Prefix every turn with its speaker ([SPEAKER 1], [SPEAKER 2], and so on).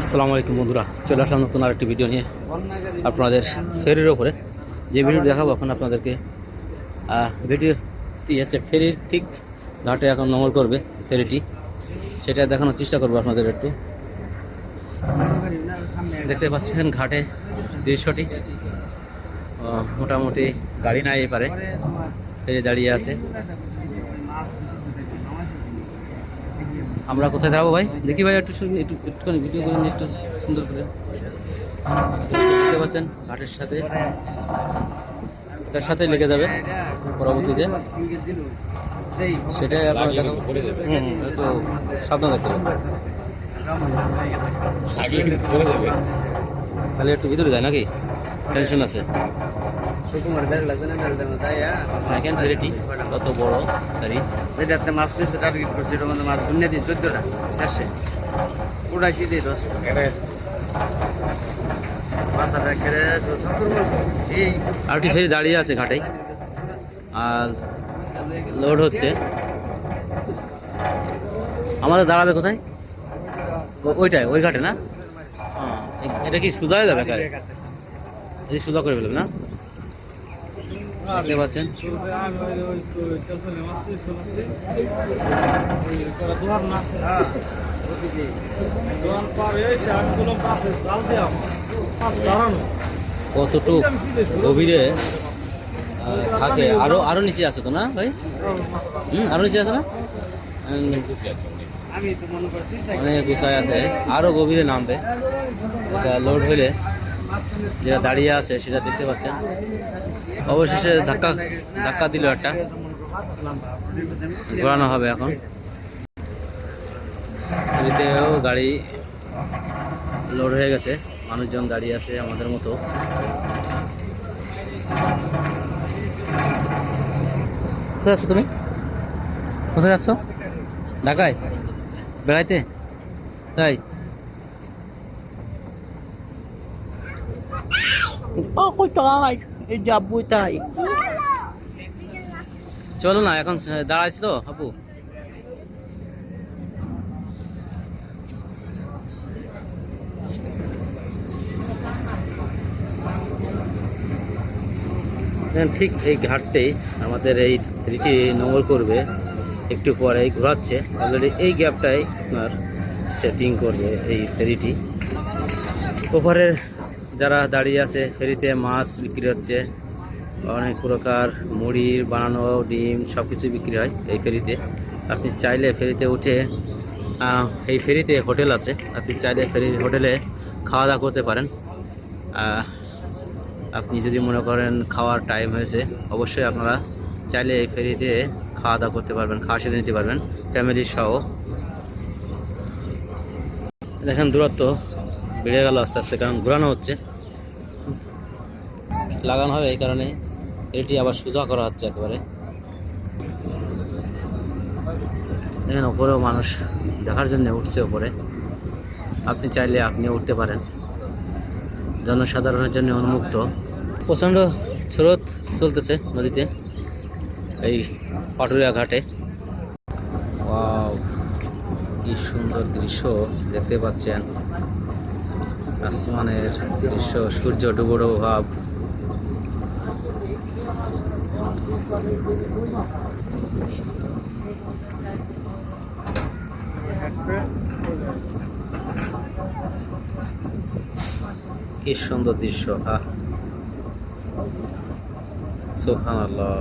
[SPEAKER 1] আসসালামু আলাইকুম বন্ধুরা, চলে আসলাম নতুন আরেকটি ভিডিও নিয়ে। আপনাদের ফেরির ওপরে। যে ভিডিও দেখাবো এখন আপনাদেরকে। ভিডিওটি হচ্ছে ফেরির ঠিক ঘাটে এখন নোংর করবে ফেরিটি। সেটা দেখানোর চেষ্টা করব আপনাদের একটু। দেখতে পাচ্ছেন ঘাটে দৃশ্যটি। মোটামুটি গাড়ি নাই এ পারে ফেরি দাঁড়িয়ে আছে। আমরা কোথায় দাঁড়াবো ভাই? দেখি ভাই একটু একটু একটুখানি ভিডিও করে নিই একটু সুন্দর করে। দেখতে পাচ্ছেন ঘাটের সাথে। এটার সাথে লেগে যাবে পরবর্তীতে। সেটাই আপনার দেখাবো। হুম হুম, একটু সাবধান রাখতে হবে। তাহলে একটু ভিতরে যায় নাকি? টেনশন আছে।
[SPEAKER 2] সুকুমার বের লাগছে না তাই
[SPEAKER 1] দেখেন কত বড়
[SPEAKER 2] মাছ নিচ্ছে টার্গেট করছে মধ্যে মাছ দুনিয়া দিন চোদ্দটা দিয়ে দশ। মাথাটা
[SPEAKER 1] আর একটি ফেরি দাঁড়িয়ে আছে ঘাটে আর লোড হচ্ছে। আমাদের দাঁড়াবে কোথায়? ওইটাই ওই ঘাটে না? হ্যাঁ, এটা কি সুজা হয়ে যাবে এই সুজা করে ফেলবে না? দেখতে পাচ্ছেন। কতটুক গভীরে থাকে? আরও আরও নিচে আছে তো না ভাই? হুম, আরও নিচে আছে না? অনেক উঁচায় আছে। আরও গভীরে নামবে। লোড হইলে যেটা দাঁড়িয়ে আছে সেটা দেখতে পাচ্ছেন। অবশেষে ধাক্কা ধাক্কা দিল একটা। ঘোরানো হবে এখন। এদিকেও গাড়ি লোড হয়ে গেছে। মানুষজন দাঁড়িয়ে আছে আমাদের মতো। কোথায় আছো তুমি? কোথায় যাচ্ছ ঢাকায়? বেড়াইতে? তাই? চলো না, এখন দাঁড়াইছি তো আপু ঠিক এই ঘাটতেই আমাদের এই ফেরিটি নোংর করবে, একটু পরেই ঘোরাচ্ছে। অলরেডি এই গ্যাপটাই আপনার সেটিং করবে এই ফেরিটি ওপারে যারা দাঁড়িয়ে আছে, ফেরিতে মাছ বিক্রি হচ্ছে। অনেক প্রকার মুড়ির বানানো ডিম সব কিছু বিক্রি হয় এই ফেরিতে। আপনি চাইলে ফেরিতে উঠে এই ফেরিতে হোটেল আছে। আপনি চাইলে ফেরির হোটেলে খাওয়া দাওয়া করতে পারেন। আপনি যদি মনে করেন খাওয়ার টাইম হয়েছে, অবশ্যই আপনারা চাইলে এই ফেরিতে খাওয়া দাওয়া করতে পারবেন, খাওয়া সেরে নিতে পারবেন। ফ্যামিলি সহ। দেখেন দূরত্ব। বেড়ে গেল আস্তে আস্তে, কারণ ঘোরানো হচ্ছে। লাগানো হবে এই কারণে। এটি আবার সোজা করা হচ্ছে একেবারে। দেখেন, ওপরেও মানুষ দেখার জন্য উঠছে ওপরে। আপনি চাইলে আপনি উঠতে পারেন। জনসাধারণের জন্য উন্মুক্ত। প্রচণ্ড স্রোত চলতেছে নদীতে, এই পাটুরিয়া ঘাটে। কি সুন্দর দৃশ্য দেখতে পাচ্ছেন। আসমানের দৃশ্য সূর্য ডুবো ডুবো ভাব কি সুন্দর দৃশ্য আহ। সোহান আল্লাহ